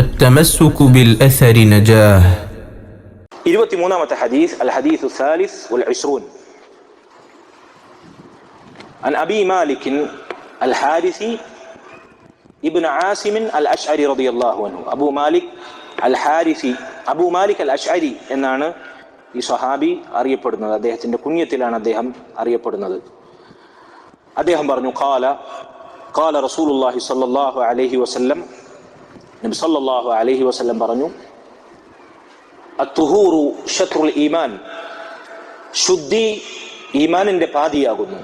التمسك بالأثر نجاه ഇരുപത്തിമൂന്നാമത്തെ ഹദീസ് അൽ ഹദീസ് الثالث والعشرون عن أبي مالك الحارثي ابن عاصم الأشعري رضي الله عنه أبو مالك الحارثي അബൂ മാലിക് അൽ അഷ്അരി എന്നാണ് ഈ സ്വഹാബി അറിയപ്പെടുന്നത് അദ്ദേഹത്തിന്റെ കുഞ്ഞത്തിലാണ് അദ്ദേഹം അറിയപ്പെടുന്നത് അദ്ദേഹം പറഞ്ഞു കാല കാല റസൂലുള്ളാഹി സ്വല്ലല്ലാഹു അലൈഹി വസല്ലം നബി സല്ലല്ലാഹു അലൈഹി വസല്ലം പറഞ്ഞു അത്തുഹൂറു ഷത്രുൽ ഈമാൻ. ശുദ്ധി ഈമാനിന്റെ പാതിയാകുന്നു.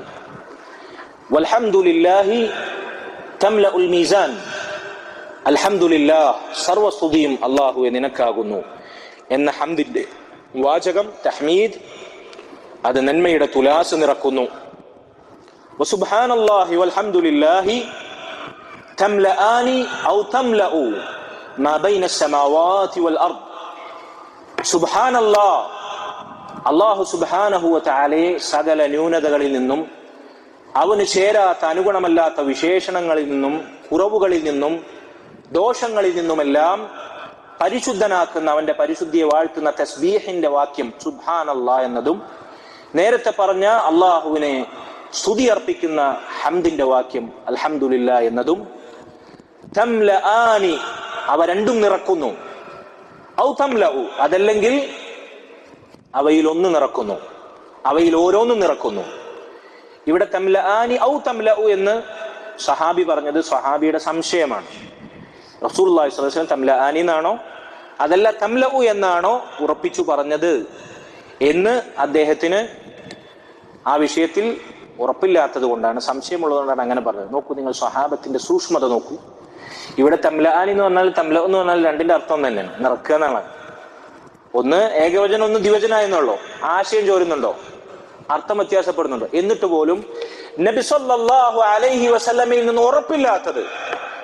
വൽഹംദുലില്ലാഹി തംല ഉൽ മീസാൻ. അൽഹംദുലില്ലാ സർവസ്തുതിയും അള്ളാഹുവെ നിനക്കാകുന്നു. എന്ന ഹംദിന്റെ വാചകം തഹ്മീദ് അത് നന്മയുടെ തുലാസ് നിറക്കുന്നു. വസുബ്ഹാനല്ലാഹി വൽഹംദുലില്ലാഹി തംലആനി ഔ തംലഉ മാ ബൈന السماوات والأرض സുബാനല്ലാ അള്ളാഹു സുബാനഹുവ താലെ സകല ന്യൂനതകളിൽ നിന്നും അവന് ചേരാത്ത അനുഗുണമല്ലാത്ത വിശേഷണങ്ങളിൽ നിന്നും കുറവുകളിൽ നിന്നും ദോഷങ്ങളിൽ നിന്നുമെല്ലാം പരിശുദ്ധനാക്കുന്ന അവന്റെ പരിശുദ്ധിയെ വാഴ്ത്തുന്ന തസ്ബീഹിന്റെ വാക്യം സുബാനല്ലാ എന്നതും നേരത്തെ പറഞ്ഞ അള്ളാഹുവിനെ സ്തുതി അർപ്പിക്കുന്ന ഹംദിന്റെ വാക്യം അൽഹംദുലില്ല എന്നതും തംല ആനി അവ രണ്ടും നിറക്കുന്നു. ഔ അതല്ലെങ്കിൽ അവയിൽ ഒന്ന് നിറക്കുന്നു. അവയിൽ ഓരോന്നും നിറക്കുന്നു. ഇവിടെ തംല ആനി ഔ തംലഉ എന്ന് സഹാബി പറഞ്ഞത് സഹാബിയുടെ സംശയമാണ്. റസൂൽ വസല്ലം തംല ആനി എന്നാണോ? അതല്ല തംലഉ എന്നാണോ ഉറപ്പിച്ചു പറഞ്ഞത് എന്ന് അദ്ദേഹത്തിന് ആ വിഷയത്തിൽ ഉറപ്പില്ലാത്തത് കൊണ്ടാണ് സംശയമുള്ളതുകൊണ്ടാണ് അങ്ങനെ പറഞ്ഞത്. നോക്കൂ നിങ്ങൾ സഹാബത്തിന്റെ സൂക്ഷ്മത നോക്കൂ. ഇവിടെ തംലാൻ എന്ന് പറഞ്ഞാൽ തംല എന്ന് പറഞ്ഞാൽ രണ്ടിന്റെ അർത്ഥം തന്നെയാണ്. നിറക്കുക എന്നാണ് ഒന്ന് ഏകവചനം ഒന്ന് ദിവചന എന്നുള്ളൂ ആശയം ചോരുന്നുണ്ടോ? അർത്ഥം വ്യത്യാസപ്പെടുന്നുണ്ടോ? എന്നിട്ട് പോലും നബി സല്ലല്ലാഹു അലൈഹി വസല്ലമയിൽ നിന്ന് ഉറപ്പില്ലാത്തത്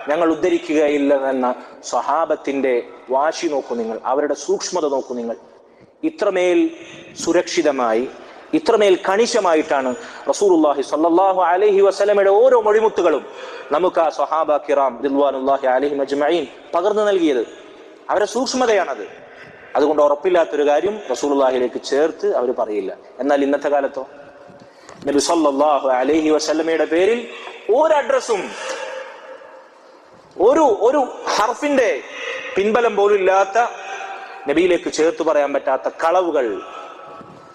ഞങ്ങൾ ഉദ്ധരിക്കുകയില്ല എന്ന സ്വഹാബത്തിന്റെ വാശി നോക്കൂ നിങ്ങൾ അവരുടെ സൂക്ഷ്മത നോക്കൂ നിങ്ങൾ. ഇത്രമേൽ സുരക്ഷിതമായി ഇത്രമേൽ കണിശമായിട്ടാണ് റസൂലുള്ളാഹി സല്ലാഹു അലഹി വസല്ലമയുടെ ഓരോ മൊഴിമുത്തുകളും നമുക്ക് ആ സൊഹാബ കിറാം ദിൽവാനുല്ലാഹി അലഹി മജ്മീൻ പകർന്നു നൽകിയത്. അവരുടെ സൂക്ഷ്മതയാണത്. അതുകൊണ്ട് ഉറപ്പില്ലാത്തൊരു കാര്യം റസൂലുള്ളാഹിയിലേക്ക് ചേർത്ത് അവർ പറയില്ല. എന്നാൽ ഇന്നത്തെ കാലത്തോ? നബി സല്ലാഹു അലൈഹി വസല്ലമയുടെ പേരിൽ ഒരു അഡ്രസ്സും ഒരു ഒരു ഹർഫിന്റെ പിൻബലം പോലും ഇല്ലാത്ത നബിയിലേക്ക് ചേർത്ത് പറയാൻ പറ്റാത്ത കളവുകൾ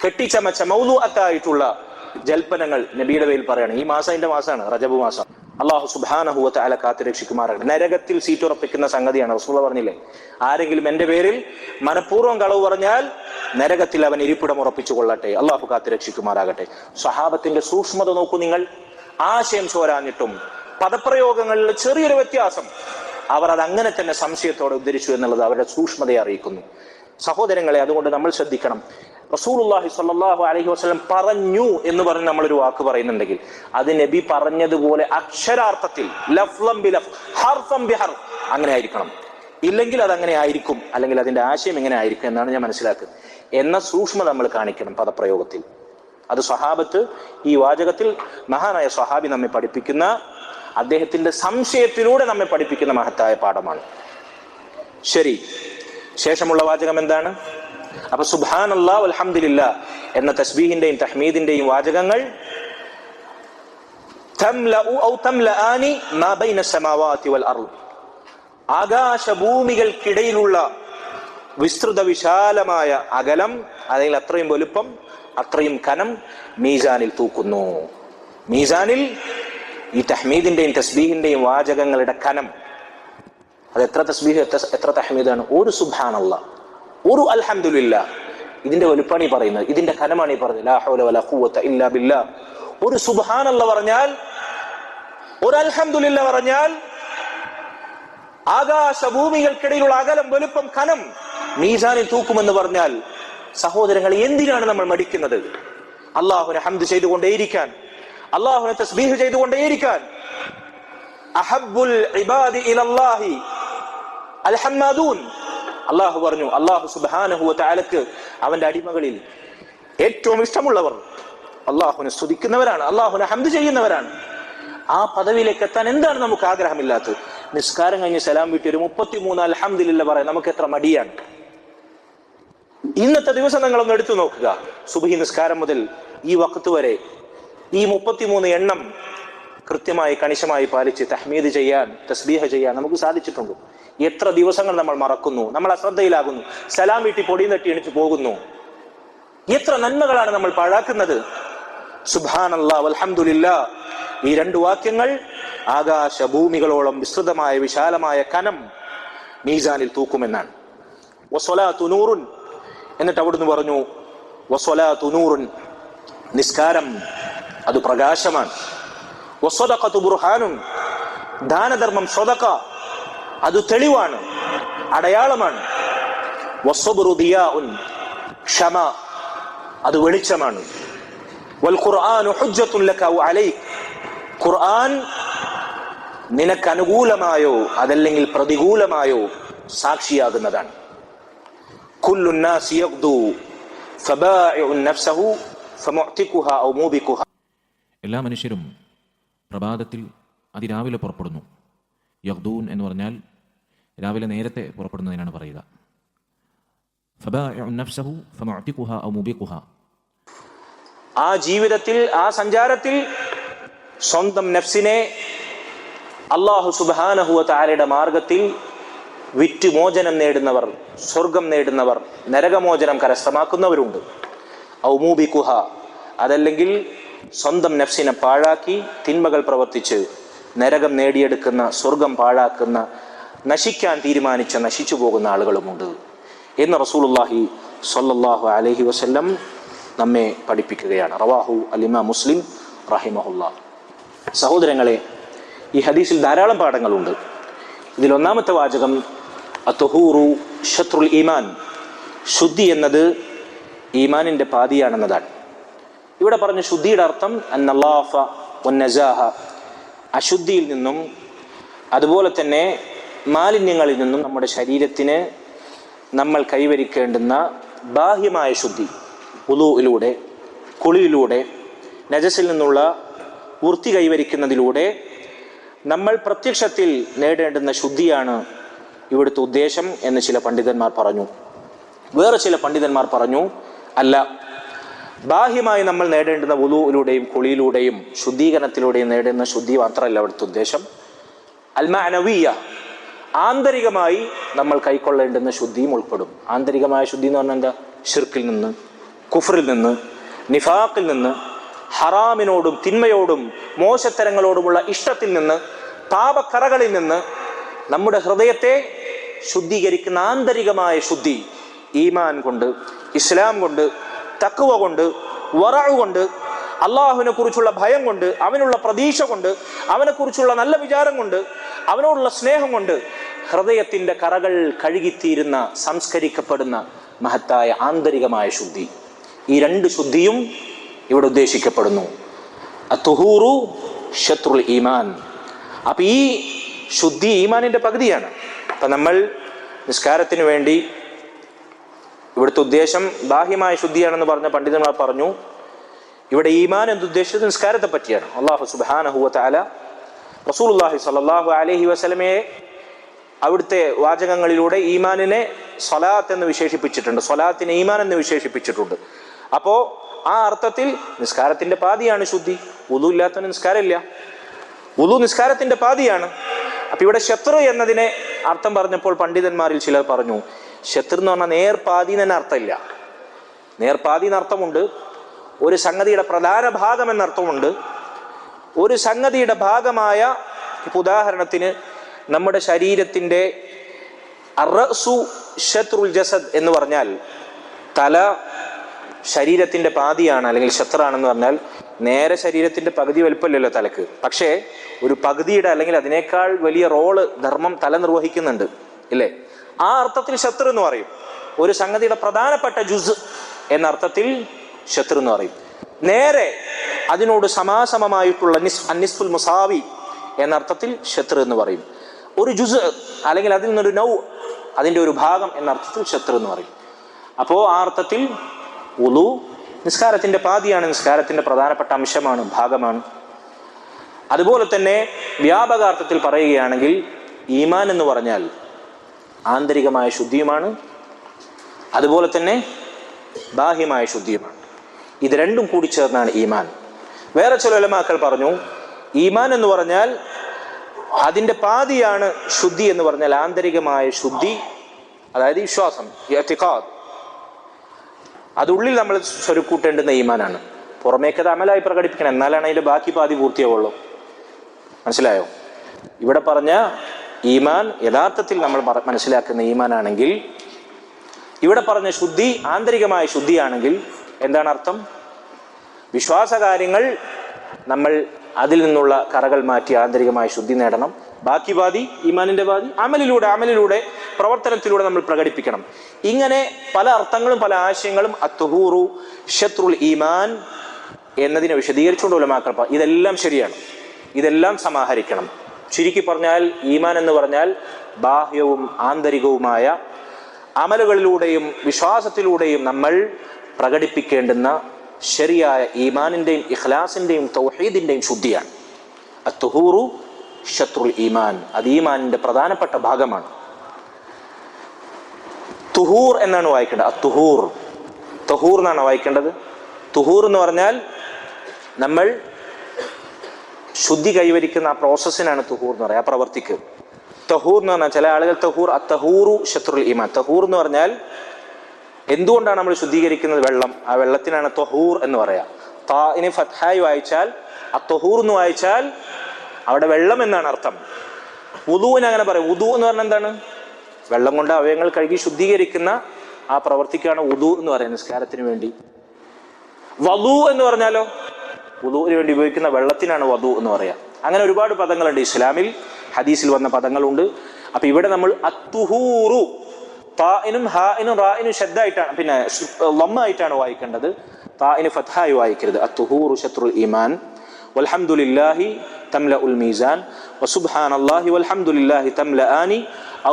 കെട്ടിച്ചമച്ച മൗലുഅത്തായിട്ടുള്ള ജൽപ്പനങ്ങൾ നബിയുടെ പേരിൽ പറയാണ്. ഈ മാസം അതിന്റെ മാസമാണ് റജബ് മാസം. അള്ളാഹു സുബാനഹുവത്ത് അല കാത്തു രക്ഷിക്കുമാറാകട്ടെ. നരകത്തിൽ സീറ്റ് ഉറപ്പിക്കുന്ന സംഗതിയാണ്. റസൂള പറഞ്ഞില്ലേ ആരെങ്കിലും എന്റെ പേരിൽ മനഃപൂർവം കളവ് പറഞ്ഞാൽ നരകത്തിൽ അവൻ ഇരിപ്പിടം ഉറപ്പിച്ചു കൊള്ളട്ടെ. അള്ളാഹു കാത്തു രക്ഷിക്കുമാറാകട്ടെ. സ്വഹാബത്തിന്റെ സൂക്ഷ്മത നോക്കൂ നിങ്ങൾ. ആശയം ചോരാഞ്ഞിട്ടും പദപ്രയോഗങ്ങളിൽ ചെറിയൊരു വ്യത്യാസം. അവർ അത് അങ്ങനെ തന്നെ സംശയത്തോടെ ഉദ്ധരിച്ചു എന്നുള്ളത് അവരുടെ സൂക്ഷ്മതയെ അറിയിക്കുന്നു. സഹോദരങ്ങളെ അതുകൊണ്ട് നമ്മൾ ശ്രദ്ധിക്കണം. റസൂലുള്ളാഹി സല്ലാഹു അലഹി വസ്ലം പറഞ്ഞു എന്ന് പറഞ്ഞ് നമ്മളൊരു വാക്ക് പറയുന്നുണ്ടെങ്കിൽ അത് നബി പറഞ്ഞതുപോലെ അക്ഷരാർത്ഥത്തിൽ ഹർഫ് അങ്ങനെ ആയിരിക്കണം. ഇല്ലെങ്കിൽ അത് അങ്ങനെ ആയിരിക്കും അല്ലെങ്കിൽ അതിന്റെ ആശയം എങ്ങനെ ആയിരിക്കും എന്നാണ് ഞാൻ മനസ്സിലാക്കുന്നത്. എന്ന സൂക്ഷ്മ നമ്മൾ കാണിക്കണം പദപ്രയോഗത്തിൽ. അത് സ്വഹാബത്ത് ഈ വാചകത്തിൽ മഹാനായ സ്വഹാബി നമ്മെ പഠിപ്പിക്കുന്ന അദ്ദേഹത്തിന്റെ സംശയത്തിലൂടെ നമ്മെ പഠിപ്പിക്കുന്ന മഹത്തായ പാഠമാണ്. ശരി. ശേഷമുള്ള വാചകം എന്താണ്? അപ്പൊ സുബാൻ അള്ളാഹ് അലഹമില്ല എന്ന തസ്ബീഹിന്റെയും തഹ്മീദിന്റെയും വാചകങ്ങൾ ആകാശഭൂമികൾക്കിടയിലുള്ള വിസ്തൃത വിശാലമായ അകലം അല്ലെങ്കിൽ അത്രയും വലുപ്പം അത്രയും കനം മീസാനിൽ തൂക്കുന്നു. മീസാനിൽ ഈ തഹ്മീദിന്റെയും തസ്ബീഹിന്റെയും വാചകങ്ങളുടെ കനം. അത് എത്ര തസ്ബീഹ് എത്ര തഹ്മീദാണ്? ഒരു സുബാനല്ല ഒരു അൽഹമില്ല ഇതിന്റെ വലുപ്പാണ് ഈ പറയുന്നത് ഇതിന്റെ കനമാണ് ഈ പറയുന്നത് ലാ ഹൗല വലാ ഇല്ലാ ബില്ലാ. ഒരു സുബ്ഹാനല്ല പറഞ്ഞാൽ ഒരു അൽഹമില്ല പറഞ്ഞാൽ ആകാശ ഭൂമികൾക്കിടയിലുള്ള അകലം വലുപ്പം കനം മീസാനിൽ തൂക്കുമെന്ന് പറഞ്ഞാൽ സഹോദരങ്ങൾ എന്തിനാണ് നമ്മൾ മടിക്കുന്നത്? അള്ളാഹുനെ ഹംദ് ചെയ്തുകൊണ്ടേയിരിക്കാൻ അള്ളാഹുനെ തസ്ബീഹ് ചെയ്തുകൊണ്ടേയിരിക്കാൻ. അഹബ്ബുൽ ഇബാദി ഇലല്ലാഹി അൽഹമ്മാദൂൻ. അള്ളാഹു പറഞ്ഞു അള്ളാഹു സുബാനഹുവ താലക്ക് അവന്റെ അടിമകളിൽ ഏറ്റവും ഇഷ്ടമുള്ളവർ അള്ളാഹുനെ സ്തുതിക്കുന്നവരാണ് അള്ളാഹുനെ ഹംദ് ചെയ്യുന്നവരാണ്. ആ പദവിയിലേക്ക് എത്താൻ എന്താണ് നമുക്ക് ആഗ്രഹമില്ലാത്തത്? നിസ്കാരം കഴിഞ്ഞ് സലാം വീട്ടി ഒരു മുപ്പത്തിമൂന്ന് അലഹമില്ല പറയാം നമുക്ക് എത്ര മടിയാണ്. ഇന്നത്തെ ദിവസം നിങ്ങളൊന്ന് എടുത്തു നോക്കുക. സുബഹി നിസ്കാരം മുതൽ ഈ വക്കത്ത് വരെ ഈ മുപ്പത്തിമൂന്ന് എണ്ണം കൃത്യമായി കണിശമായി പാലിച്ച് തഹ്മീദ് ചെയ്യാൻ തസ്ബീഹ ചെയ്യാൻ നമുക്ക് സാധിച്ചിട്ടുണ്ട്. എത്ര ദിവസങ്ങൾ നമ്മൾ മറക്കുന്നു നമ്മൾ അശ്രദ്ധയിലാകുന്നു സലാം വീട്ടി പൊടിയും തട്ടി എണിച്ചു പോകുന്നു. എത്ര നന്മകളാണ് നമ്മൾ പാഴാക്കുന്നത്. സുബാനല്ലാ അൽഹംദുലില്ലാ ഈ രണ്ട് വാക്യങ്ങൾ ആകാശ ഭൂമികളോളം വിസ്തൃതമായ വിശാലമായ കനം മീസാനിൽ തൂക്കുമെന്നാണ്. വസ്വലാത്തു നൂറുൻ. എന്നിട്ട് അവിടുന്ന് പറഞ്ഞു വസ്വലാത്തു നൂറുൻ. നിസ്കാരം അത് പ്രകാശമാണ്. ദാനധർമ്മം സ്വതക്ക അത് തെളിവാണ് അടയാളമാണ്. ക്ഷമ അത് വെളിച്ചമാണ്. ഖുർആൻ നിനക്ക് അനുകൂലമായോ അതല്ലെങ്കിൽ പ്രതികൂലമായോ സാക്ഷിയാകുന്നതാണ്. എല്ലാ മനുഷ്യരും പ്രഭാതത്തിൽ അതിരാവിലെ പുറപ്പെടുന്നു. യഹ്ദൂൻ എന്ന് പറഞ്ഞാൽ രാവിലെ നേരത്തെ പുറപ്പെടുന്നതിനാണ് പറയുക. ഔ ആ ജീവിതത്തിൽ ആ സഞ്ചാരത്തിൽ സ്വന്തം നഫ്സിനെ അള്ളാഹു സുബാനഹുവ താരയുടെ മാർഗത്തിൽ വിറ്റ് മോചനം നേടുന്നവർ സ്വർഗം നേടുന്നവർ നരകമോചനം കരസ്ഥമാക്കുന്നവരുണ്ട്. ഔമൂബി കുഹ അതല്ലെങ്കിൽ സ്വന്തം നഫ്സിനെ പാഴാക്കി തിന്മകൾ പ്രവർത്തിച്ച് നരകം നേടിയെടുക്കുന്ന സ്വർഗം പാഴാക്കുന്ന നശിക്കാൻ തീരുമാനിച്ച നശിച്ചു പോകുന്ന ആളുകളുമുണ്ട് എന്ന് റസൂലുള്ളാഹി സ്വല്ലല്ലാഹു അലഹി വസ്ല്ലം നമ്മെ പഠിപ്പിക്കുകയാണ്. റവാഹു അലിമ മുസ്ലിം റഹിമഹുല്ല. സഹോദരങ്ങളെ ഈ ഹദീസിൽ ധാരാളം പാഠങ്ങളുണ്ട്. ഇതിൽ ഒന്നാമത്തെ വാചകം അത്തുഹൂറു ഷത്രുൽ ഈമാൻ. ശുദ്ധി എന്നത് ഈമാനിന്റെ പാതിയാണെന്നതാണ്. ഇവിടെ പറഞ്ഞ ശുദ്ധിയുടെ അർത്ഥം അന്നല്ലാഫ വന്നജാഹ അശുദ്ധിയിൽ നിന്നും അതുപോലെ തന്നെ മാലിന്യങ്ങളിൽ നിന്നും നമ്മുടെ ശരീരത്തിന് നമ്മൾ കൈവരിക്കേണ്ടുന്ന ബാഹ്യമായ ശുദ്ധി ഉലുവിലൂടെ കുളിയിലൂടെ നജസിൽ നിന്നുള്ള വൃത്തി കൈവരിക്കുന്നതിലൂടെ നമ്മൾ പ്രത്യക്ഷത്തിൽ നേടേണ്ടുന്ന ശുദ്ധിയാണ് ഇവിടുത്തെ ഉദ്ദേശം എന്ന് ചില പണ്ഡിതന്മാർ പറഞ്ഞു. വേറെ ചില പണ്ഡിതന്മാർ പറഞ്ഞു അല്ല ബാഹ്യമായി നമ്മൾ നേടേണ്ടുന്ന ഉലുവിലൂടെയും കുളിയിലൂടെയും ശുദ്ധീകരണത്തിലൂടെയും നേടുന്ന ശുദ്ധി മാത്രമല്ല അവിടുത്തെ ഉദ്ദേശം. അൽമാനവീയ ആന്തരികമായി നമ്മൾ കൈക്കൊള്ളേണ്ടുന്ന ശുദ്ധിയും ഉൾപ്പെടും. ആന്തരികമായ ശുദ്ധി എന്ന് പറഞ്ഞാൽ എന്താ? ഷിർക്കിൽ നിന്ന് കുഫറിൽ നിന്ന് നിഫാഖിൽ നിന്ന് ഹറാമിനോടും തിന്മയോടും മോശത്തരങ്ങളോടുമുള്ള ഇഷ്ടത്തിൽ നിന്ന് പാപക്കറകളിൽ നിന്ന് നമ്മുടെ ഹൃദയത്തെ ശുദ്ധീകരിക്കുന്ന ആന്തരികമായ ശുദ്ധി ഈമാൻ കൊണ്ട് ഇസ്ലാം കൊണ്ട് തക്കുവ കൊണ്ട് വറു കൊണ്ട് അള്ളാഹുവിനെ കുറിച്ചുള്ള ഭയം കൊണ്ട് അവനുള്ള പ്രതീക്ഷ കൊണ്ട് അവനെക്കുറിച്ചുള്ള നല്ല വിചാരം കൊണ്ട് അവനോടുള്ള സ്നേഹം കൊണ്ട് ഹൃദയത്തിന്റെ കറകൾ കഴുകിത്തീരുന്ന സംസ്കരിക്കപ്പെടുന്ന മഹത്തായ ആന്തരികമായ ശുദ്ധി. ഈ രണ്ട് ശുദ്ധിയും ഇവിടെ ഉദ്ദേശിക്കപ്പെടുന്നു. അത്തുഹൂറു ഷത്രുൽ ഈമാൻ. അപ്പൊ ഈ ശുദ്ധി ഈമാനിന്റെ പകുതിയാണ്. അപ്പൊ നമ്മൾ നിസ്കാരത്തിന് വേണ്ടി ഇവിടുത്തെ ഉദ്ദേശം ബാഹ്യമായ ശുദ്ധിയാണെന്ന് പറഞ്ഞ പണ്ഡിതന്മാർ പറഞ്ഞു ഇവിടെ ഈമാൻ എന്ത് ഉദ്ദേശിച്ചത്? നിസ്കാരത്തെ പറ്റിയാണ്. അള്ളാഹു സുബാനഹുവ താല റസൂലുല്ലാഹി സല്ലാഹു അലഹി വസ്ലമയെ അവിടുത്തെ വാചകങ്ങളിലൂടെ ഈമാനിനെ സ്വലാത്ത് എന്ന് വിശേഷിപ്പിച്ചിട്ടുണ്ട് സ്വലാത്തിനെ ഈമാൻ എന്ന് വിശേഷിപ്പിച്ചിട്ടുണ്ട്. അപ്പോ ആ അർത്ഥത്തിൽ നിസ്കാരത്തിന്റെ പാതിയാണ് ശുദ്ധി ഉദു ഇല്ലാത്തവന് നിസ്കാരമില്ല. ഉദു നിസ്കാരത്തിന്റെ പാതിയാണ്. അപ്പൊ ഇവിടെ ശത്രു എന്നതിനെ അർത്ഥം പറഞ്ഞപ്പോൾ പണ്ഡിതന്മാരിൽ ചിലർ പറഞ്ഞു ശത്രു എന്ന് പറഞ്ഞാൽ നേർപാതി എന്ന് തന്നെ അർത്ഥമില്ല. നേർപാതി എന്നർത്ഥമുണ്ട് ഒരു സംഗതിയുടെ പ്രധാന ഭാഗം എന്നർത്ഥമുണ്ട് ഒരു സംഗതിയുടെ ഭാഗമായ ഇപ്പൊ ഉദാഹരണത്തിന് നമ്മുടെ ശരീരത്തിന്റെ അറസു ഷത്രുൽ ജസദ് എന്ന് പറഞ്ഞാൽ തല ശരീരത്തിന്റെ പാതിയാണ് അല്ലെങ്കിൽ ശത്രാണെന്ന് പറഞ്ഞാൽ നേരെ ശരീരത്തിന്റെ പകുതി വലുപ്പമല്ലല്ലോ തലക്ക്. പക്ഷേ ഒരു പകുതിയുടെ അല്ലെങ്കിൽ അതിനേക്കാൾ വലിയ റോൾ ധർമ്മം തല നിർവഹിക്കുന്നുണ്ട് ഇല്ലേ? ആ അർത്ഥത്തിൽ ശത്രു എന്ന് പറയും. ഒരു സംഗതിയുടെ പ്രധാനപ്പെട്ട ജുസ് എന്ന അർത്ഥത്തിൽ ശത്രു എന്ന് പറയും. നേരെ അതിനോട് സമാസമമായിട്ടുള്ള നിസ് അന്നിസ്ഫുൽ മുസാവി എന്ന അർത്ഥത്തിൽ ശത്രു എന്ന് പറയും. ഒരു ജുസ് അല്ലെങ്കിൽ അതിൽ നിന്നൊരു നൗ അതിന്റെ ഒരു ഭാഗം എന്ന അർത്ഥത്തിൽ ശത്രു എന്ന് പറയും. അപ്പോൾ ആ അർത്ഥത്തിൽ ഉളു നിസ്കാരത്തിന്റെ പാതിയാണ് നിസ്കാരത്തിന്റെ പ്രധാനപ്പെട്ട അംശമാണ് ഭാഗമാണ്. അതുപോലെ തന്നെ വ്യാപകാർത്ഥത്തിൽ പറയുകയാണെങ്കിൽ ഈമാൻ എന്ന് പറഞ്ഞാൽ ആന്തരികമായ ശുദ്ധിയുമാണ്. അതുപോലെ തന്നെ ബാഹ്യമായ ശുദ്ധിയുമാണ്. ഇത് രണ്ടും കൂടി ചേർന്നാണ് ഈമാൻ. വേറെ ചില ഒലമാക്കൾ പറഞ്ഞു ഈമാൻ എന്ന് പറഞ്ഞാൽ അതിന്റെ പാതിയാണ് ശുദ്ധി എന്ന് പറഞ്ഞാൽ ആന്തരികമായ ശുദ്ധി അതായത് വിശ്വാസം. അത് ഉള്ളിൽ നമ്മൾ സ്വരുക്കൂട്ടേണ്ടുന്ന ഈമാനാണ്. പുറമേക്ക് അത് അമലായി പ്രകടിപ്പിക്കണം എന്നാലാണ് അതിന്റെ ബാക്കി പാതി പൂർത്തിയാവുള്ളൂ. മനസ്സിലായോ? ഇവിടെ പറഞ്ഞ ഈമാൻ യഥാർത്ഥത്തിൽ നമ്മൾ മനസ്സിലാക്കുന്ന ഈമാനാണെങ്കിൽ ഇവിടെ പറഞ്ഞ ശുദ്ധി ആന്തരികമായ ശുദ്ധിയാണെങ്കിൽ എന്താണ് അർത്ഥം? വിശ്വാസകാര്യങ്ങൾ നമ്മൾ അതിൽ നിന്നുള്ള കറകൾ മാറ്റി ആന്തരികമായ ശുദ്ധി നേടണം. ബാക്കി വാദി ഈമാനിന്റെ വാദി അമലിലൂടെ അമലിലൂടെ പ്രവർത്തനത്തിലൂടെ നമ്മൾ പ്രകടിപ്പിക്കണം. ഇങ്ങനെ പല അർത്ഥങ്ങളും പല ആശയങ്ങളും അത്തുഹൂറു ഷത്രുൽ ഈമാൻ എന്നതിനെ വിശദീകരിച്ചുകൊണ്ട് ഉലമാക്കൾ ഇതെല്ലാം ശരിയാണ്. ഇതെല്ലാം സമാഹരിക്കണം. ചുരുക്കി പറഞ്ഞാൽ ഈമാൻ എന്ന് പറഞ്ഞാൽ ബാഹ്യവും ആന്തരികവുമായ അമലുകളിലൂടെയും വിശ്വാസത്തിലൂടെയും നമ്മൾ പ്രകടിപ്പിക്കേണ്ടുന്ന ശരിയായ ഈമാനിന്റെയും ഇഖ്ലാസിന്റെയും തൗഹീദിന്റെയും ശുദ്ധിയാണ്. അത്തുഹൂറു ഷത്രുൽ ഈമാൻ. അത് ഈമാനിന്റെ പ്രധാനപ്പെട്ട ഭാഗമാണ്. തുഹൂർ എന്നാണ് വായിക്കേണ്ടത്. അത്തുഹൂർ. തുഹൂർ എന്നാണ് വായിക്കേണ്ടത്. തുഹൂർ എന്ന് പറഞ്ഞാൽ നമ്മൾ ശുദ്ധി കൈവരിക്കുന്ന ആ പ്രോസസ്സിനാണ് തുഹൂർ എന്ന് പറയുക ആ പ്രവർത്തിക്ക്. തഹൂർ എന്ന് പറഞ്ഞാൽ ചില ആളുകൾ തഹൂർ അത്തഹൂറു ശത്രു ഇമാൻ തഹൂർ എന്ന് പറഞ്ഞാൽ എന്തുകൊണ്ടാണ് നമ്മൾ ശുദ്ധീകരിക്കുന്നത്? വെള്ളം. ആ വെള്ളത്തിനാണ് തൊഹൂർ എന്ന് പറയാ. താഇന് ഫത്ഹായി വായിച്ചാൽ അത്തൊഹൂർ എന്ന് വായിച്ചാൽ അവിടെ വെള്ളം എന്നാണ് അർത്ഥം. ഉദുവിന് അങ്ങനെ പറയും. ഉദു എന്ന് പറഞ്ഞാൽ എന്താണ്? വെള്ളം കൊണ്ട് അവയവങ്ങൾ കഴുകി ശുദ്ധീകരിക്കുന്ന ആ പ്രവർത്തിക്കാണ് ഉദു എന്ന് പറയുന്നത് നിസ്കാരത്തിന് വേണ്ടി. വധു എന്ന് പറഞ്ഞാലോ? വുദുവിന് വേണ്ടി ഉപയോഗിക്കുന്ന വെള്ളത്തിനാണ് വധു എന്ന് പറയാം. അങ്ങനെ ഒരുപാട് പദങ്ങളുണ്ട് ഇസ്ലാമിൽ ഹദീസിൽ വന്ന പദങ്ങളുണ്ട്. അപ്പൊ ഇവിടെ നമ്മൾ അത്തുഹൂറു താഇനും ഹാഇനും റാഇനും ശബ്ദമായിട്ടാണ് പിന്നെ ലമ്മായിട്ടാണ് വായിക്കേണ്ടത്. താഇന് ഫത്ഹായി വായിക്കരുത്. അത്തുഹൂറു ശത്രു ഇമാൻ വൽഹംദുലില്ലാഹി തംല ഉൽ മീസാൻ വസുബ്ഹാനല്ലാഹി വൽഹംദുലില്ലാഹി തംല ആനി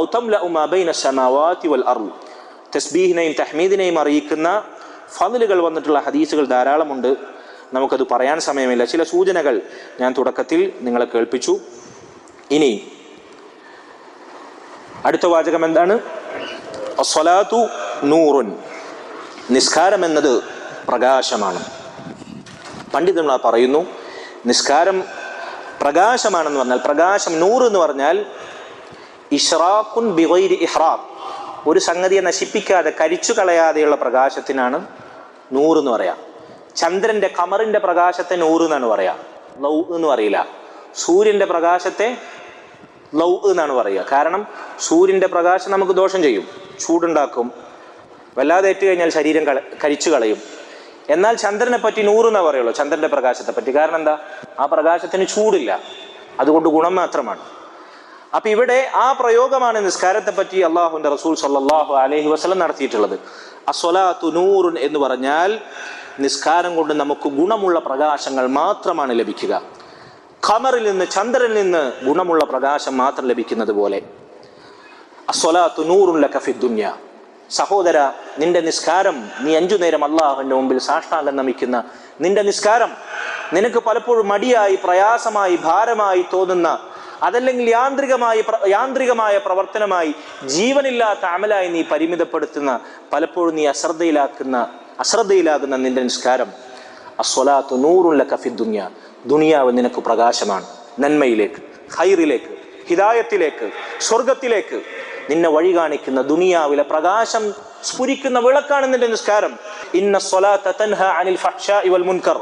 ഔ തംല ഉമാ ബൈന സമാവാതി വൽ അർൾ തസ്ബീഹിനെയും തഹ്മീദിനെയും അറിയിക്കുന്ന ഫതിലുകൾ വന്നിട്ടുള്ള ഹദീസുകൾ ധാരാളമുണ്ട്. നമുക്കത് പറയാൻ സമയമില്ല. ചില സൂചനകൾ ഞാൻ തുടക്കത്തിൽ നിങ്ങളെ കേൾപ്പിച്ചു. ഇനി അടുത്ത വാചകം എന്താണ്? അസ്വലാത്തു നൂറുൻ. നിസ്കാരം എന്നത് പ്രകാശമാണ്. പണ്ഡിതന്മാർ പറയുന്നു നിസ്കാരം പ്രകാശമാണെന്ന് പറഞ്ഞാൽ പ്രകാശം നൂറ് എന്ന് പറഞ്ഞാൽ ഇഷ്റാഖുൻ ബിഗൈരി ഇഹ്റാഖ്. ഒരു സംഗതിയെ നശിപ്പിക്കാതെ കരിച്ചു കളയാതെയുള്ള പ്രകാശത്തിനാണ് നൂറ് എന്ന് പറയാം. ചന്ദ്രന്റെ കമറിന്റെ പ്രകാശത്തെ നൂറ് എന്നാണ് പറയാ. ലൗ എന്ന് പറയില്ല സൂര്യന്റെ പ്രകാശത്തെ ലൗ എന്നാണ് പറയുക കാരണം സൂര്യന്റെ പ്രകാശം നമുക്ക് ദോഷം ചെയ്യും. ചൂടുണ്ടാക്കും. വല്ലാതെ ഏറ്റു കഴിഞ്ഞാൽ ശരീരം കരിച്ചു കളയും. എന്നാൽ ചന്ദ്രനെ പറ്റി നൂറ് എന്നാ പറയുള്ളൂ ചന്ദ്രന്റെ പ്രകാശത്തെ പറ്റി. കാരണം എന്താ? ആ പ്രകാശത്തിന് ചൂടില്ല. അതുകൊണ്ട് ഗുണം മാത്രമാണ്. അപ്പൊ ഇവിടെ ആ പ്രയോഗമാണ് നിസ്കാരത്തെ പറ്റി അള്ളാഹുന്റെ റസൂൽ സല്ലാഹു അലഹി വസ്ലം നടത്തിയിട്ടുള്ളത്. അസ്വലാത്തു നൂറുൻ എന്ന് പറഞ്ഞാൽ നിസ്കാരം കൊണ്ട് നമുക്ക് ഗുണമുള്ള പ്രകാശങ്ങൾ മാത്രമാണ് ലഭിക്കുക. ഖമറിൽ നിന്ന് ചന്ദ്രനിൽ നിന്ന് ഗുണമുള്ള പ്രകാശം മാത്രം ലഭിക്കുന്നത് പോലെ. അസ്വലാത്തു നൂറുൻ ലക ഫി ദുനിയ. സഹോദര നിന്റെ നിസ്കാരം നീ അഞ്ചു നേരം അള്ളാഹുവിന്റെ മുമ്പിൽ സാഷ്ടാംഗം നമിക്കുന്ന നിന്റെ നിസ്കാരം നിനക്ക് പലപ്പോഴും മടിയായി പ്രയാസമായി ഭാരമായി തോന്നുന്ന അതല്ലെങ്കിൽ യാന്ത്രികമായി യാന്ത്രികമായ പ്രവർത്തനമായി ജീവനില്ലാത്ത അമലായി നീ പരിമിതപ്പെടുത്തുന്ന പലപ്പോഴും നീ അശ്രദ്ധയിലാക്കുന്ന അശ്രദ്ധയിലാകുന്ന നിന്റെ നിസ്കാരം. അസ്വലാത്തു നൂറുള്ള കഫി ദുനിയ. ദുനിയാവ് നിനക്ക് പ്രകാശമാണ്. നന്മയിലേക്ക് ഹൈറിലേക്ക് ഹിതായത്തിലേക്ക് സ്വർഗത്തിലേക്ക് നിന്നെ വഴി കാണിക്കുന്ന ദുനിയാവിലെ പ്രകാശം സ്ഫുരിക്കുന്ന വിളക്കാണ് നിന്റെ നിസ്കാരം. ഇന്ന സ്വലാത്ത തൻഹ അനിൽ ഫക്ഷ വൽ മുൻകർ.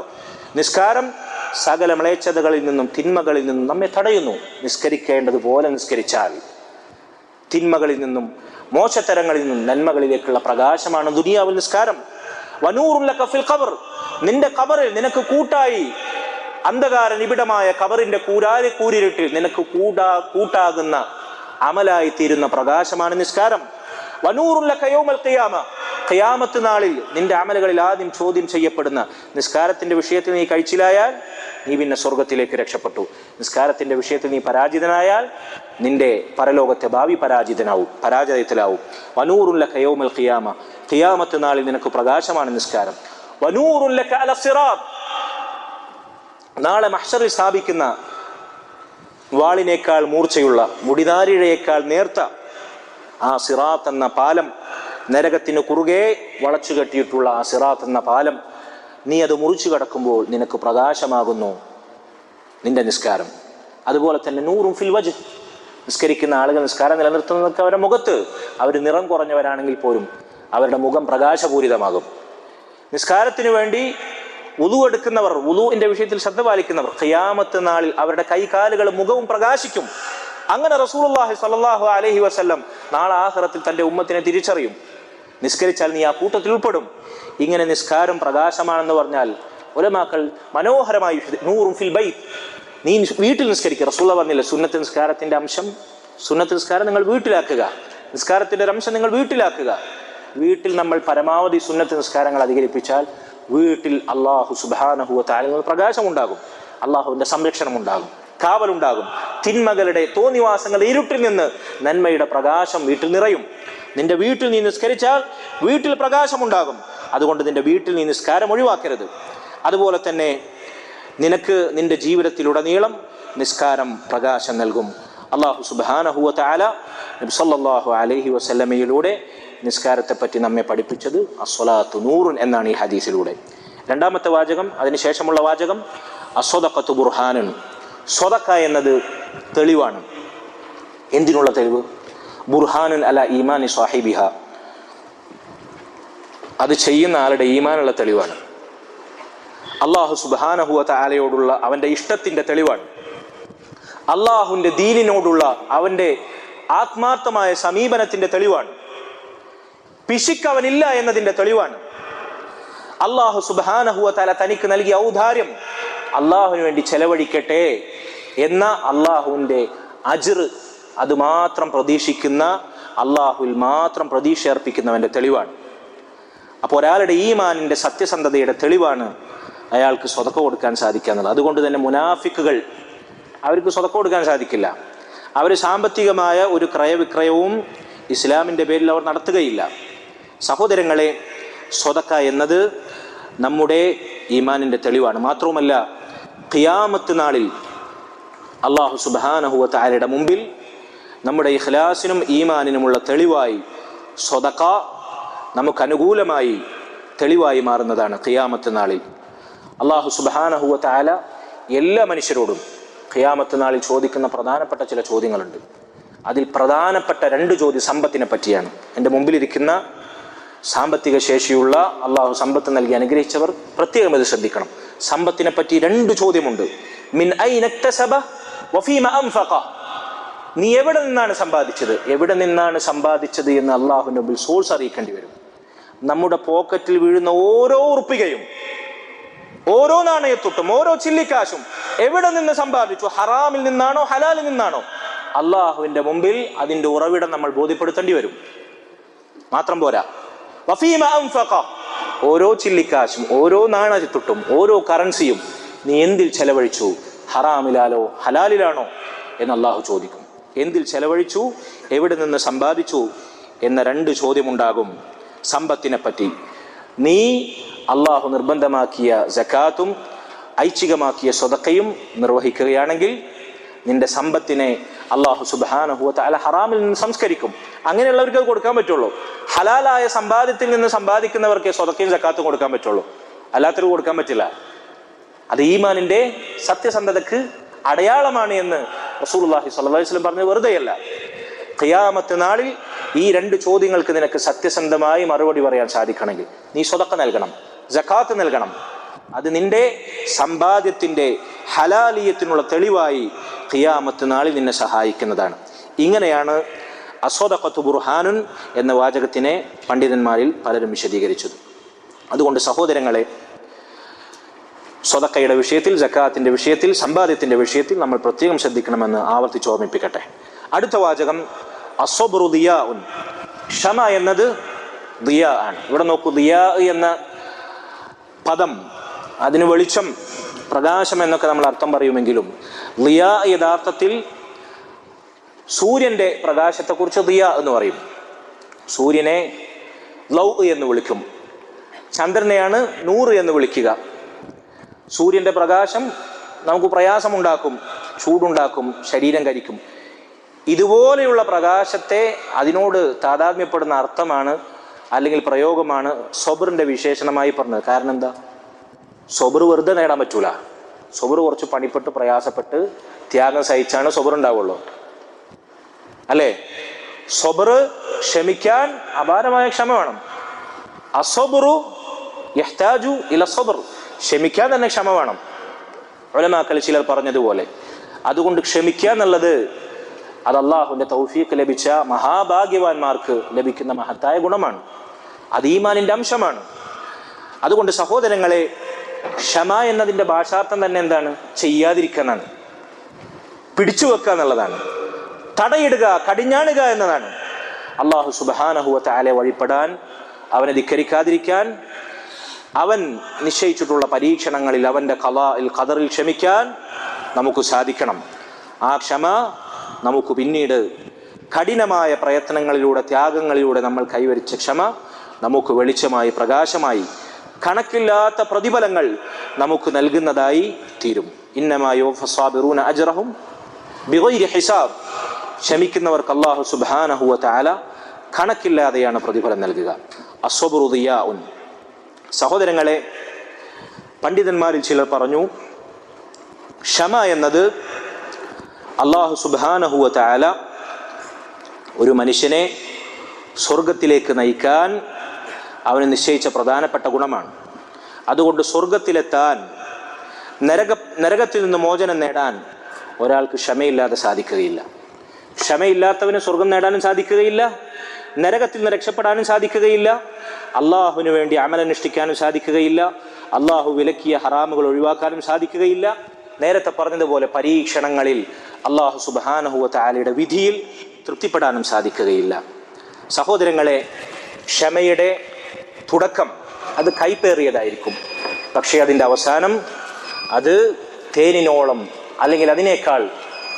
നിസ്കാരം സകല മ്ലേച്ഛതകളിൽ നിന്നും തിന്മകളിൽ നിന്നും നമ്മെ തടയുന്നു. നിസ്കരിക്കേണ്ടതുപോലെ നിസ്കരിച്ചാൽ. തിന്മകളിൽ നിന്നും മോശത്തരങ്ങളിൽ നിന്നും നന്മകളിലേക്കുള്ള പ്രകാശമാണ് ദുനിയാവിൽ നിസ്കാരം. വനൂറുള്ള കഫിൽ ഖബർ. നിന്റെ കവറിൽ നിനക്ക് കൂട്ടായി അന്ധകാര നിബിഡമായ കവറിന്റെ കൂരാരി കൂരിരുട്ടിൽ നിനക്ക് കൂടാ കൂട്ടാകുന്ന അമലായി തീരുന്ന പ്രകാശമാണ് നിസ്കാരം. വനൂറുള്ള കയോമൽ ഖിയാമ. കയാമത്ത് നാളിൽ നിന്റെ അമലുകളിൽ ആദ്യം ചോദ്യം ചെയ്യപ്പെടുന്ന നിസ്കാരത്തിന്റെ വിഷയത്തിൽ നീ കഴിച്ചിലായാൽ നീ പിന്നെ സ്വർഗത്തിലേക്ക് രക്ഷപ്പെട്ടു. നിസ്കാരത്തിന്റെ വിഷയത്തിൽ നീ പരാജിതനായാൽ നിന്റെ പരലോകത്തെ ഭാവി പരാജിതനാവും പരാജയത്തിലാവും. വനൂറുള്ള കയോമൽ ഖിയാമ. ഖിയാമത്ത് നാളിൽ നിനക്ക് പ്രകാശമാണ് നിസ്കാരം. വനൂറുള്ള നാളെ മഹ്ഷറിൽ സ്ഥാപിക്കുന്ന വാളിനേക്കാൾ മൂർച്ചയുള്ള മുടിനാരിഴയേക്കാൾ നേർത്ത ആ സിറാത്ത് എന്ന പാലം നരകത്തിന് കുറുകെ വളച്ചു കെട്ടിയിട്ടുള്ള ആ സിറാത്ത് എന്ന പാലം നീ അത് മുറിച്ചു കടക്കുമ്പോൾ നിനക്ക് പ്രകാശമാകുന്നു നിന്റെ നിസ്കാരം. അതുപോലെ തന്നെ നൂറും ഫിൽവജ് നിസ്കരിക്കുന്ന ആളുകൾ നിസ്കാരം നിലനിർത്തുന്നതൊക്കെ അവരുടെ മുഖത്ത്. അവർ നിറം കുറഞ്ഞവരാണെങ്കിൽ പോലും അവരുടെ മുഖം പ്രകാശപൂരിതമാകും. നിസ്കാരത്തിനു വേണ്ടി ഉലു എടുക്കുന്നവർ ഉലുവിന്റെ വിഷയത്തിൽ ശ്രദ്ധ പാലിക്കുന്നവർ ഖിയാമത്ത് നാളിൽ അവരുടെ കൈകാലുകൾ മുഖവും പ്രകാശിക്കും. അങ്ങനെ സ്വല്ലല്ലാഹു അലൈഹി വസല്ലം നാളെ ആഹ്റത്തിൽ തന്റെ ഉമ്മത്തിനെ തിരിച്ചറിയും. നിസ്കരിച്ചാൽ നീ ആ കൂട്ടത്തിൽ ഉൾപ്പെടും. ഇങ്ങനെ നിസ്കാരം പ്രകാശമാണെന്ന് പറഞ്ഞാൽ ഉലമാക്കൾ മനോഹരമായി നൂറും ഫിൽ ബൈ നീ വീട്ടിൽ നിസ്കരിക്കുക. റസൂല പറഞ്ഞില്ല സുന്നത്ത് നിസ്കാരത്തിന്റെ അംശം സുന്നത്ത് നിസ്കാരം നിങ്ങൾ വീട്ടിലാക്കുക. നിസ്കാരത്തിന്റെ ഒരു അംശം നിങ്ങൾ വീട്ടിലാക്കുക. വീട്ടിൽ നമ്മൾ പരമാവധി സുന്നത്ത് നിസ്കാരങ്ങൾ അധികരിപ്പിച്ചാൽ വീട്ടിൽ അള്ളാഹു സുബാനഹുവ താരങ്ങൾ പ്രകാശമുണ്ടാകും. അള്ളാഹുവിന്റെ സംരക്ഷണം ഉണ്ടാകും. കാവലുണ്ടാകും. തിന്മകളുടെ തോന്നിവാസങ്ങളുടെ ഇരുട്ടിൽ നിന്ന് നന്മയുടെ പ്രകാശം വീട്ടിൽ നിറയും. നിന്റെ വീട്ടിൽ നീ നിസ്കരിച്ചാൽ വീട്ടിൽ പ്രകാശമുണ്ടാകും. അതുകൊണ്ട് നിന്റെ വീട്ടിൽ നീ നിസ്കാരം ഒഴിവാക്കരുത്. അതുപോലെ തന്നെ നിനക്ക് നിന്റെ ജീവിതത്തിലുടനീളം നിസ്കാരം പ്രകാശം നൽകും. അള്ളാഹു സുബാനഹുവ താല നബ്സല്ലാഹു അലൈഹി വസല്ലമയിലൂടെ നിസ്കാരത്തെ പറ്റി നമ്മെ പഠിപ്പിച്ചത് അസ്വലാത്തു നൂറുൻ എന്നാണ് ഈ ഹദീസിലൂടെ. രണ്ടാമത്തെ വാചകം അതിനുശേഷമുള്ള വാചകം അസ്വദക്കത്തു ബുർഹാനുൻ. സ്വതക്ക എന്നത് തെളിവാണ്. എന്തിനുള്ള തെളിവ്? ബുർഹാനുൻ അല ഈമാനി സാഹിബിഹ. അത് ചെയ്യുന്ന ആളുടെ ഈമാനുള്ള തെളിവാണ്. അള്ളാഹു സുബാനഹുവത്ത താലയോടുള്ള അവന്റെ ഇഷ്ടത്തിന്റെ തെളിവാണ്. അള്ളാഹുവിന്റെ ദീനിനോടുള്ള അവന്റെ ആത്മാർത്ഥമായ സമീപനത്തിന്റെ തെളിവാണ്. പിശിക്ക് അവനില്ല എന്നതിന്റെ തെളിവാണ്. അള്ളാഹു സുബാനഹുവ താല തനിക്ക് നൽകിയ ഔദാര്യം അള്ളാഹുവിന് വേണ്ടി ചെലവഴിക്കട്ടെ എന്ന അള്ളാഹുവിന്റെ അജിർ അത് മാത്രം പ്രതീക്ഷിക്കുന്ന അള്ളാഹുവിൽ മാത്രം പ്രതീക്ഷ അർപ്പിക്കുന്നവന്റെ തെളിവാണ്. അപ്പോൾ ഒരാളുടെ ഈ ഈമാനിന്റെ സത്യസന്ധതയുടെ തെളിവാണ് അയാൾക്ക് സ്വതക്ക കൊടുക്കാൻ സാധിക്കുക അതുകൊണ്ട് തന്നെ മുനാഫിക്കുകൾ അവർക്ക് സ്വതക്ക കൊടുക്കാൻ സാധിക്കില്ല. അവർ സാമ്പത്തികമായ ഒരു ക്രയവിക്രയവും ഇസ്ലാമിന്റെ പേരിൽ അവർ നടത്തുകയില്ല. സഹോദരങ്ങളെ സ്വതക്ക എന്നത് നമ്മുടെ ഈമാനിന്റെ തെളിവാണ്. മാത്രവുമല്ല ഖിയാമത്ത് നാളിൽ അള്ളാഹു സുബാനഹുവ താരയുടെ മുമ്പിൽ നമ്മുടെ ഇഖ്ലാസിനും ഈമാനിനുമുള്ള തെളിവായി സ്വതക്ക നമുക്ക് അനുകൂലമായി തെളിവായി മാറുന്നതാണ് ഖിയാമത്ത് നാളിൽ. അള്ളാഹു സുബാനഹുവ താല എല്ലാ മനുഷ്യരോടും ഖിയാമത്ത് നാളിൽ ചോദിക്കുന്ന പ്രധാനപ്പെട്ട ചില ചോദ്യങ്ങളുണ്ട്. അതിൽ പ്രധാനപ്പെട്ട രണ്ട് ചോദ്യം സമ്പത്തിനെ പറ്റിയാണ്. എന്റെ മുമ്പിലിരിക്കുന്ന സാമ്പത്തിക ശേഷിയുള്ള അള്ളാഹു സമ്പത്ത് നൽകി അനുഗ്രഹിച്ചവർ പ്രത്യേകം ഇത് ശ്രദ്ധിക്കണം. സമ്പത്തിനെ പറ്റി രണ്ട് ചോദ്യമുണ്ട്. മിൻ നീ എവിടെ നിന്നാണ് സമ്പാദിച്ചത്? എവിടെ നിന്നാണ് സമ്പാദിച്ചത് എന്ന് അള്ളാഹുവിന്റെ മുമ്പിൽ സോഴ്സ് അറിയിക്കേണ്ടി വരും. നമ്മുടെ പോക്കറ്റിൽ വീഴുന്ന ഓരോ ഉറുപ്പികയും ഓരോ നാണയത്തൊട്ടും ഓരോ ചില്ലിക്കാശും എവിടെ നിന്ന് സമ്പാദിച്ചു? ഹറാമിൽ നിന്നാണോ ഹലാലിൽ നിന്നാണോ? അള്ളാഹുവിന്റെ മുമ്പിൽ അതിന്റെ ഉറവിടം നമ്മൾ ബോധ്യപ്പെടുത്തേണ്ടി വരും. മാത്രം പോരാ. ഓരോ ചില്ലിക്കാശും ഓരോ നാണയത്തൊട്ടും ഓരോ കറൻസിയും നീ എന്തിൽ ചെലവഴിച്ചു? ഹറാമിലാലോ ഹലാലിലാണോ? എന്ന് അള്ളാഹു ചോദിക്കും. എന്തിൽ ചെലവഴിച്ചു? എവിടെ നിന്ന് സമ്പാദിച്ചു? എന്ന രണ്ട് ചോദ്യമുണ്ടാകും സമ്പത്തിനെ പറ്റി നീ അള്ളാഹു നിർബന്ധമാക്കിയ ജക്കാത്തും ഐച്ഛികമാക്കിയ സ്വതക്കയും നിർവഹിക്കുകയാണെങ്കിൽ നിന്റെ സമ്പത്തിനെ അള്ളാഹു സുബാനഹുവത്ത് അല്ല ഹറാമിൽ നിന്ന് സംസ്കരിക്കും. അങ്ങനെയുള്ളവർക്ക് അത് കൊടുക്കാൻ പറ്റുള്ളൂ. ഹലാലായ സമ്പാദ്യത്തിൽ നിന്ന് സമ്പാദിക്കുന്നവർക്ക് സ്വതക്കയും ജക്കാത്തും കൊടുക്കാൻ പറ്റുള്ളൂ. അല്ലാത്തവർക്ക് കൊടുക്കാൻ പറ്റില്ല. അത് ഈമാനിന്റെ സത്യസന്ധതക്ക് അടയാളമാണ് എന്ന് അലൈഹി വസല്ലം പറഞ്ഞത് വെറുതെയല്ല. ഖിയാമത്ത് നാളിൽ ഈ രണ്ട് ചോദ്യങ്ങൾക്ക് നിനക്ക് സത്യസന്ധമായി മറുപടി പറയാൻ സാധിക്കണമെങ്കിൽ നീ സ്വതക്ക നൽകണം ജക്കാത്ത് നൽകണം. അത് നിന്റെ സമ്പാദ്യത്തിന്റെ ഹലാലിയത്തിനുള്ള തെളിവായി ഖിയാമത്ത് നാളിൽ നിന്നെ സഹായിക്കുന്നതാണ്. ഇങ്ങനെയാണ് അസ്വദഖത്തു ബുർഹാനുൻ എന്ന വാചകത്തിനെ പണ്ഡിതന്മാരിൽ പലരും വിശദീകരിച്ചത്. അതുകൊണ്ട് സഹോദരങ്ങളെ സ്വതക്കയുടെ വിഷയത്തിൽ ജക്കാത്തിന്റെ വിഷയത്തിൽ സമ്പാദ്യത്തിന്റെ വിഷയത്തിൽ നമ്മൾ പ്രത്യേകം ശ്രദ്ധിക്കണമെന്ന് ആവർത്തിച്ച് ഓർമ്മിപ്പിക്കട്ടെ. അടുത്ത വാചകം അസ്വബുറു ദിയാ ഉൻ ക്ഷമ എന്നത് ദിയ ആണ്. ഇവിടെ നോക്കൂ ദിയാ എന്ന പദം അതിന് വെളിച്ചം പ്രകാശം എന്നൊക്കെ നമ്മൾ അർത്ഥം പറയുമെങ്കിലും ദിയ യഥാർത്ഥത്തിൽ സൂര്യന്റെ പ്രകാശത്തെക്കുറിച്ച് ദിയ എന്ന് പറയും. സൂര്യനെ ലൗ എന്ന് വിളിക്കും. ചന്ദ്രനെയാണ് നൂറ് എന്ന് വിളിക്കുക. സൂര്യന്റെ പ്രകാശം നമുക്ക് പ്രയാസമുണ്ടാക്കും ചൂടുണ്ടാക്കും ശരീരം കരിക്കും. ഇതുപോലെയുള്ള പ്രകാശത്തെ അതിനോട് താതാത്മ്യപ്പെടുന്ന അർത്ഥമാണ് അല്ലെങ്കിൽ പ്രയോഗമാണ് സ്വബറിന്റെ വിശേഷണമായി പറഞ്ഞത്. കാരണം എന്താ? സൊബർ വെറുതെ നേടാൻ പറ്റൂല. സൊബർ കുറച്ച് പണിപ്പെട്ട് പ്രയാസപ്പെട്ട് ത്യാഗം സഹിച്ചാണ് സൊബർ ഉണ്ടാവുള്ളൂ. അല്ലേ? സൊബർ ക്ഷമിക്കാൻ അപാരമായ ക്ഷമ വേണം. അസൊബറു യഹ്താജു ഇല സൊബർ ക്ഷമിക്കാൻ തന്നെ ക്ഷമ വേണം. ഒലമാക്കൾ ചിലർ പറഞ്ഞതുപോലെ. അതുകൊണ്ട് ക്ഷമിക്കുക എന്നുള്ളത് അത് അള്ളാഹുവിന്റെ തൗഫീക്ക് ലഭിച്ച മഹാഭാഗ്യവാന്മാർക്ക് ലഭിക്കുന്ന മഹത്തായ ഗുണമാണ്. അത് ഈമാനിന്റെ അംശമാണ്. അതുകൊണ്ട് സഹോദരങ്ങളെ ക്ഷമ എന്നതിന്റെ ഭാഷാർത്ഥം തന്നെ എന്താണ്? ചെയ്യാതിരിക്കുക എന്നാണ്. പിടിച്ചു വെക്കുക എന്നുള്ളതാണ്. തടയിടുക കടിഞ്ഞാണുക എന്നതാണ്. അള്ളാഹു സുബാനഹുവത്തെ ആലെ വഴിപ്പെടാൻ അവനെ ധിക്കരിക്കാതിരിക്കാൻ അവൻ നിശ്ചയിച്ചിട്ടുള്ള പരീക്ഷണങ്ങളിൽ അവന്റെ കലായിൽ ഖദറിൽ ക്ഷമിക്കാൻ നമുക്ക് സാധിക്കണം. ആ ക്ഷമ നമുക്ക് പിന്നീട് കഠിനമായ പ്രയത്നങ്ങളിലൂടെ ത്യാഗങ്ങളിലൂടെ നമ്മൾ കൈവരിച്ച ക്ഷമ നമുക്ക് വെളിച്ചമായി പ്രകാശമായി കണക്കില്ലാത്ത പ്രതിഫലങ്ങൾ നമുക്ക് നൽകുന്നതായി തീരും. ഇന്നമായോ ഫസാബിറൂന അജറഹും ഹിസാബ്. ക്ഷമിക്കുന്നവർക്ക് അള്ളാഹു സുബാനഹുവ താല കണക്കില്ലാതെയാണ് പ്രതിഫലം നൽകുക. അസ്വബുറുദിയ ഉൻ സഹോദരങ്ങളെ പണ്ഡിതന്മാരിൽ ചിലർ പറഞ്ഞു ക്ഷമ എന്നത് അള്ളാഹു സുബാനഹുവ താല ഒരു മനുഷ്യനെ സ്വർഗത്തിലേക്ക് നയിക്കാൻ അവന് നിശ്ചയിച്ച പ്രധാനപ്പെട്ട ഗുണമാണ്. അതുകൊണ്ട് സ്വർഗത്തിലെത്താൻ നരക നരകത്തിൽ നിന്ന് മോചനം നേടാൻ ഒരാൾക്ക് ക്ഷമയില്ലാതെ സാധിക്കുകയില്ല. ക്ഷമയില്ലാത്തവന് സ്വർഗം നേടാനും സാധിക്കുകയില്ല. നരകത്തിൽ നിന്ന് രക്ഷപ്പെടാനും സാധിക്കുകയില്ല. അള്ളാഹുവിന് വേണ്ടി അമലനുഷ്ഠിക്കാനും സാധിക്കുകയില്ല. അള്ളാഹു വിലക്കിയ ഹറാമുകൾ ഒഴിവാക്കാനും സാധിക്കുകയില്ല. നേരത്തെ പറഞ്ഞതുപോലെ പരീക്ഷണങ്ങളിൽ അള്ളാഹു സുബാനഹുവ താലയുടെ വിധിയിൽ തൃപ്തിപ്പെടാനും സാധിക്കുകയില്ല. സഹോദരങ്ങളെ ക്ഷമയുടെ തുടക്കം. അത് കൈപ്പേറിയതായിരിക്കും. പക്ഷേ അതിന്റെ അവസാനം അത് തേനിനോളം അല്ലെങ്കിൽ അതിനേക്കാൾ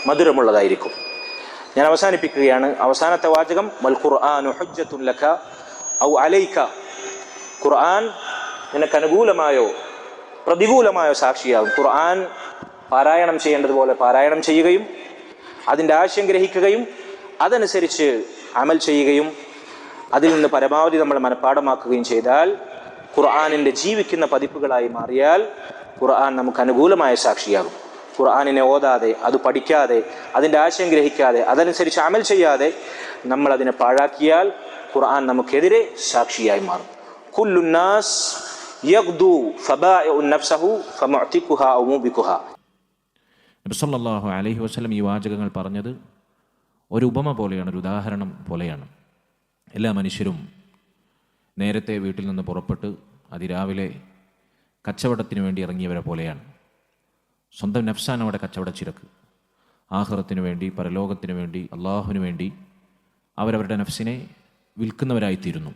മധുരമുള്ളതായിരിക്കും. ഞാൻ അവസാനിപ്പിക്കുകയാണ്. അവസാനത്തെ വാചകം വൽ ഖുർആാനു ലഖ ഔ അലൈക. ഖുർആൻ നിനക്ക് അനുകൂലമായോ പ്രതികൂലമായോ സാക്ഷിയാകും. ഖുർആൻ പാരായണം ചെയ്യേണ്ടതുപോലെ പാരായണം ചെയ്യുകയും അതിന്റെ ആശയം ഗ്രഹിക്കുകയും അതനുസരിച്ച് അമൽ ചെയ്യുകയും അതിൽ നിന്ന് പരമാവധി നമ്മൾ മനഃപ്പാടമാക്കുകയും ചെയ്താൽ ഖുർആാനിന്റെ ജീവിക്കുന്ന പതിപ്പുകളായി മാറിയാൽ ഖുർആൻ നമുക്ക് അനുകൂലമായ സാക്ഷിയാകും. ഖുർആാനിനെ ഓതാതെ അത് പഠിക്കാതെ അതിന്റെ ആശയം ഗ്രഹിക്കാതെ അതനുസരിച്ച് അമൽ ചെയ്യാതെ നമ്മൾ അതിനെ പാഴാക്കിയാൽ ഖുർആൻ നമുക്കെതിരെ സാക്ഷിയായി മാറും. കുല്ലുന്നാസ് യഗ്ദു അലൈഹി വസ്ലം ഈ വാചകങ്ങൾ പറഞ്ഞത് ഒരു ഉപമ പോലെയാണ് ഒരു ഉദാഹരണം പോലെയാണ്. എല്ലാ മനുഷ്യരും നേരത്തെ വീട്ടിൽ നിന്ന് പുറപ്പെട്ട് അതിരാവിലെ കച്ചവടത്തിന് വേണ്ടി ഇറങ്ങിയവരെ പോലെയാണ്. സ്വന്തം നഫ്സാൻ അവിടെ കച്ചവട ചിരക്ക്. ആഹ്റത്തിന് വേണ്ടി പരലോകത്തിന് വേണ്ടി അള്ളാഹുവിന് വേണ്ടി അവരവരുടെ നഫ്സിനെ വിൽക്കുന്നവരായിത്തീരുന്നു.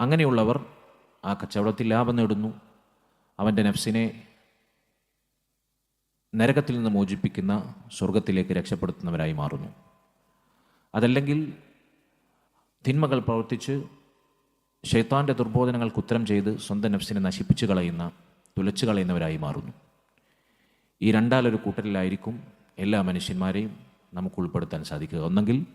അങ്ങനെയുള്ളവർ ആ കച്ചവടത്തിൽ ലാഭം നേടുന്നു. അവന്റെ നഫ്സിനെ നരകത്തിൽ നിന്ന് മോചിപ്പിക്കുന്ന സ്വർഗത്തിലേക്ക് രക്ഷപ്പെടുത്തുന്നവരായി മാറുന്നു. അതല്ലെങ്കിൽ തിന്മകൾ പ്രവർത്തിച്ച് ഷെയ്ത്താന്റെ ദുർബോധനങ്ങൾക്ക് ഉത്തരം ചെയ്ത് സ്വന്തം നഫ്സിനെ നശിപ്പിച്ചു കളയുന്ന തുലച്ചു കളയുന്നവരായി മാറുന്നു. ഈ രണ്ടാലൊരു കൂട്ടരിലായിരിക്കും എല്ലാ മനുഷ്യന്മാരെയും നമുക്ക് ഉൾപ്പെടുത്താൻ സാധിക്കുക. ഒന്നെങ്കിൽ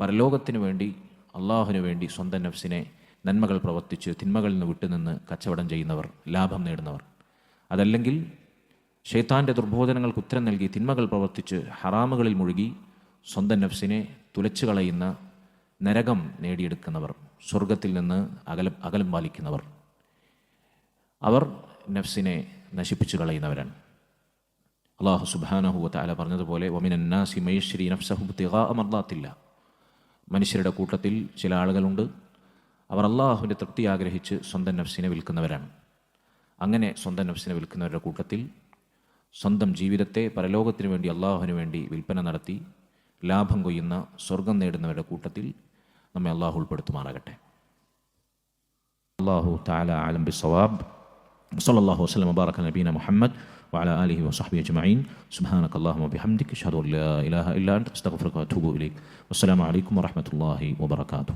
പരലോകത്തിനു വേണ്ടി അള്ളാഹുവിന് വേണ്ടി സ്വന്തം നഫ്സിനെ നന്മകൾ പ്രവർത്തിച്ച് തിന്മകളിൽ നിന്ന് വിട്ടുനിന്ന് കച്ചവടം ചെയ്യുന്നവർ ലാഭം നേടുന്നവർ. അതല്ലെങ്കിൽ ഷെയ്ത്താന്റെ ദുർബോധനങ്ങൾക്ക് ഉത്തരം നൽകി തിന്മകൾ പ്രവർത്തിച്ച് ഹറാമുകളിൽ മുഴുകി സ്വന്തം നഫ്സിനെ തുലച്ചു കളയുന്ന നരകം നേടിയെടുക്കുന്നവർ സ്വർഗത്തിൽ നിന്ന് അകലം അകലം പാലിക്കുന്നവർ. അവർ നഫ്സിനെ നശിപ്പിച്ചു കളയുന്നവരാണ്. അള്ളാഹു സുബാനഹു താല പറഞ്ഞതുപോലെ ഒമിനന്നാസി മൈശ്രീ നഫ്സഹു തിക അമർദാത്തില്ല. മനുഷ്യരുടെ കൂട്ടത്തിൽ ചില ആളുകളുണ്ട്. അവർ അള്ളാഹുവിന്റെ തൃപ്തി ആഗ്രഹിച്ച് സ്വന്തം നഫ്സിനെ വിൽക്കുന്നവരാണ്. അങ്ങനെ സ്വന്തം നഫ്സിനെ വിൽക്കുന്നവരുടെ കൂട്ടത്തിൽ സ്വന്തം ജീവിതത്തെ പരലോകത്തിനു വേണ്ടി അള്ളാഹുവിന് വേണ്ടി വിൽപ്പന നടത്തി ലാഭം കൊയ്യുന്ന സ്വർഗം നേടുന്നവരുടെ കൂട്ടത്തിൽ നമ്മെ അള്ളാഹു ഉൾപ്പെടുത്തുമാറാകട്ടെ അള്ളാഹു താല ആലം ബി സവാബ് صلى الله وسلم وبارك على نبينا محمد وعلى آله وصحبه أجمعين سبحانك اللهم وبحمدك أشهد أن لا إله إلا أنت أستغفرك وأتوب إليك والسلام عليكم ورحمة الله وبركاته